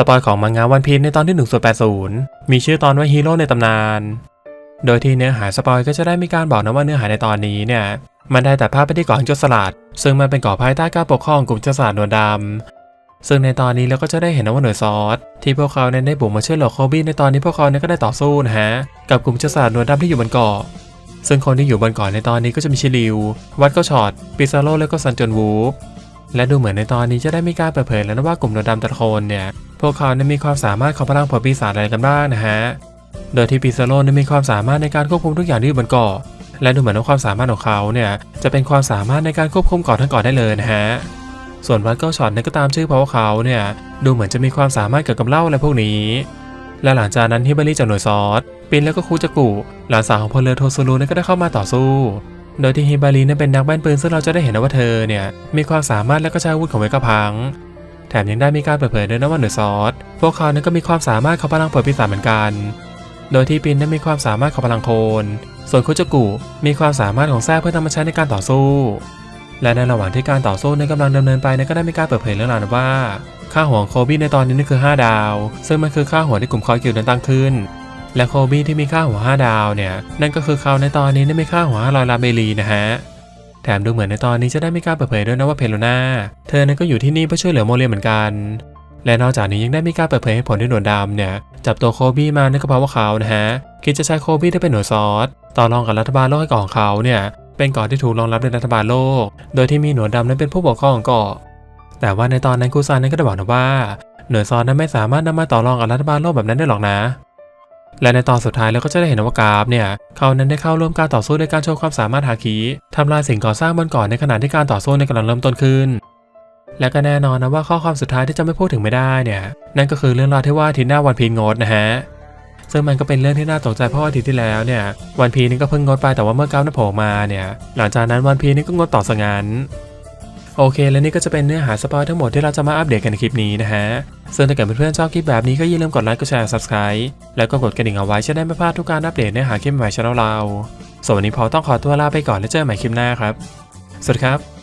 สปอยของมังงะวันพี e ในตอนที่1ส่วน80 มีชื่อตอนว่าฮีโร่ในตำนาน โดยที่เนื้อหาสปอยก็จะได้มีการบอกนะว่าเนื้อหาในตอนนี้เนี่ย มันได้แต่ภาพไปที่เกาะโจรสลัด ซึ่งมันเป็นเกาะภายใต้การปกครองของกลุ่มโจรสลัดหนวดดำซึ่งในตอนนี้เราก็จะได้เห็นนะว่าหน่วยซอสที่พวกเขาเนี่ยได้บุกมาช่วยเหลือโคบี้ในตอนนี้พวกเขาเนี่ยก็ได้ต่อสู้นะฮะกับกลุ่มโจรสลัดหนวดดำที่อยู่บนเกาะ ซึ่งคนที่อยู่บนเกาะในตอนนี้ก็จะมีชิลิว วัดก็ช็อตปิซาโลและก็ซันจนวูฟและดูเหมือนในตอนนี้จะได้มีการเปิดเผยแล้วนะว่ากลุ่มนวดดำแต่ละคนเนี่ย พวกเขาเนี่ยมีความสามารถของพลังผ่าปีศาจอะไรกันบ้างนะฮะ โดยที่ปิซาโลเนี่ยมีความสามารถในการควบคุมทุกอย่างที่อยู่บนเกาะ และดูเหมือนว่าความสามารถของเขาเนี่ยจะเป็นความสามารถในการควบคุมเกาะทั้งเกาะได้เลยนะฮะ ส่วนวัดเก้าช็อตเนี่ยก็ตามชื่อเพราะว่าเขาเนี่ยดูเหมือนจะมีความสามารถเกี่ยวกับเหล้าอะไรพวกนี้ และหลังจากนั้นฮิบาริจากหน่วยซอสปินแล้วก็คูจักุหลานสาวของพลเรือโทซูรุเนี่ยก็ได้เข้ามาต่อสู้โดยที่ฮิบาริเนี่ยเป็นนักแม่นปืนซึ่งเราจะได้เห็นว่าเธอเนี่ยมีความสามารถและก็ใช้อาวุธของเวกาพัง แถมยังได้มีการเปิดเผยด้วยนะว่าหน่วยซอสพวกเขาเนี่ยก็มีความสามารถของพลังเปิดปีศาจเหมือนกัน โดยที่ปินนั้นมีความสามารถของพลังโคลนส่วนคุจกุมีความสามารถของแท้เพื่อนำมาใช้ในการต่อสู้ และในระหว่างที่การต่อสู้ในนกำลังดำเนินไปเนี่ยก็ได้มีการเปิดเผยเรื่องราวว่า ค่าหัวของโคบี้ในตอนนี้นั่นคือ 5 ดาว ซึ่งมันคือค่าหัวที่กลุ่มคอยกิลนั้นตั้งขึ้นและโคบี้ที่มีค่าหัว 5 ดาวเนี่ย นั่นก็คือเขาในตอนนี้ได้มีค่าหัว500ลาเบลีนะฮะ ถมดูเหมือนในตอนนี้จะได้ไมีกล้าเปิดเผยด้วยนะว่าเพโลนาเธอนั้นก็อยู่ที่นี่เพื่อช่วยเหลือโมเรียเหมือนกัน และนอกจากนี้ยังได้มีการเปิดเผยให้ผลที่หนวดดำเนี่ยจับตัวโคบี้มานั่นก็เพราะว่าเขานะฮะคิดจะใช้โคบี้ได้เป็นหน่วยซอสต่อรองกับรัฐบาลโลกให้เกาะของเขาเนี่ยเป็นเกาะที่ถูกรองรับโดยรัฐบาลโลก โดยที่มีหนวดดำนั้นเป็นผู้ปกครองของเกาะแต่ว่าในตอนนั้นกูซานนั้นก็ได้บอกนะว่าหน่วยซอสนั้นไม่สามารถนำมาต่อรองกับรัฐบาลโลกแบบนั้นได้หรอกนะ และในตอนสุดท้ายเราก็จะได้เห็นว่ากราฟเนี่ยเขานั้นได้เข้าร่วมการต่อสู้ด้วยการโชว์ความสามารถฮาคิทำลายสิ่งก่อสร้างบนเกาะในขณะที่การต่อสู้ในกำลังเริ่มต้นขึ้น และก็แน่นอนนะว่าข้อความสุดท้ายที่จะไม่พูดถึงไม่ได้เนี่ยนั่นก็คือเรื่องราวที่ว่าทิตย์หน้าวันพีนงดนะฮะซึ่งมันก็เป็นเรื่องที่น่าตกใจเพราะว่าอาทิตย์ที่แล้วเนี่ยวันพีนี่ก็เพิ่งงดไปแต่ว่าเมื่อก้าวหน้าโผล่มาเนี่ยหลังจากนั้นวันพีนี่ก็งดต่อสงัน โอเค และนี่ก็จะเป็นเนื้อหาสปอยทั้งหมดที่เราจะมาอัปเดตกันในคลิปนี้นะฮะซึ่งถ้าเกิดเพื่อนๆชอบคลิปแบบนี้ก็อย่าลืมกดไลค์ กดแชร์ subscribe แล้วก็กดกระดิ่งเอาไว้จะได้ไม่พลาดทุกการอัปเดตเนื้อหาคลิปใหม่ช่องเราส่วนวันนี้พอต้องขอตัวลาไปก่อนแล้วเจอกันใหม่คลิปหน้าครับ สวัสดีครับ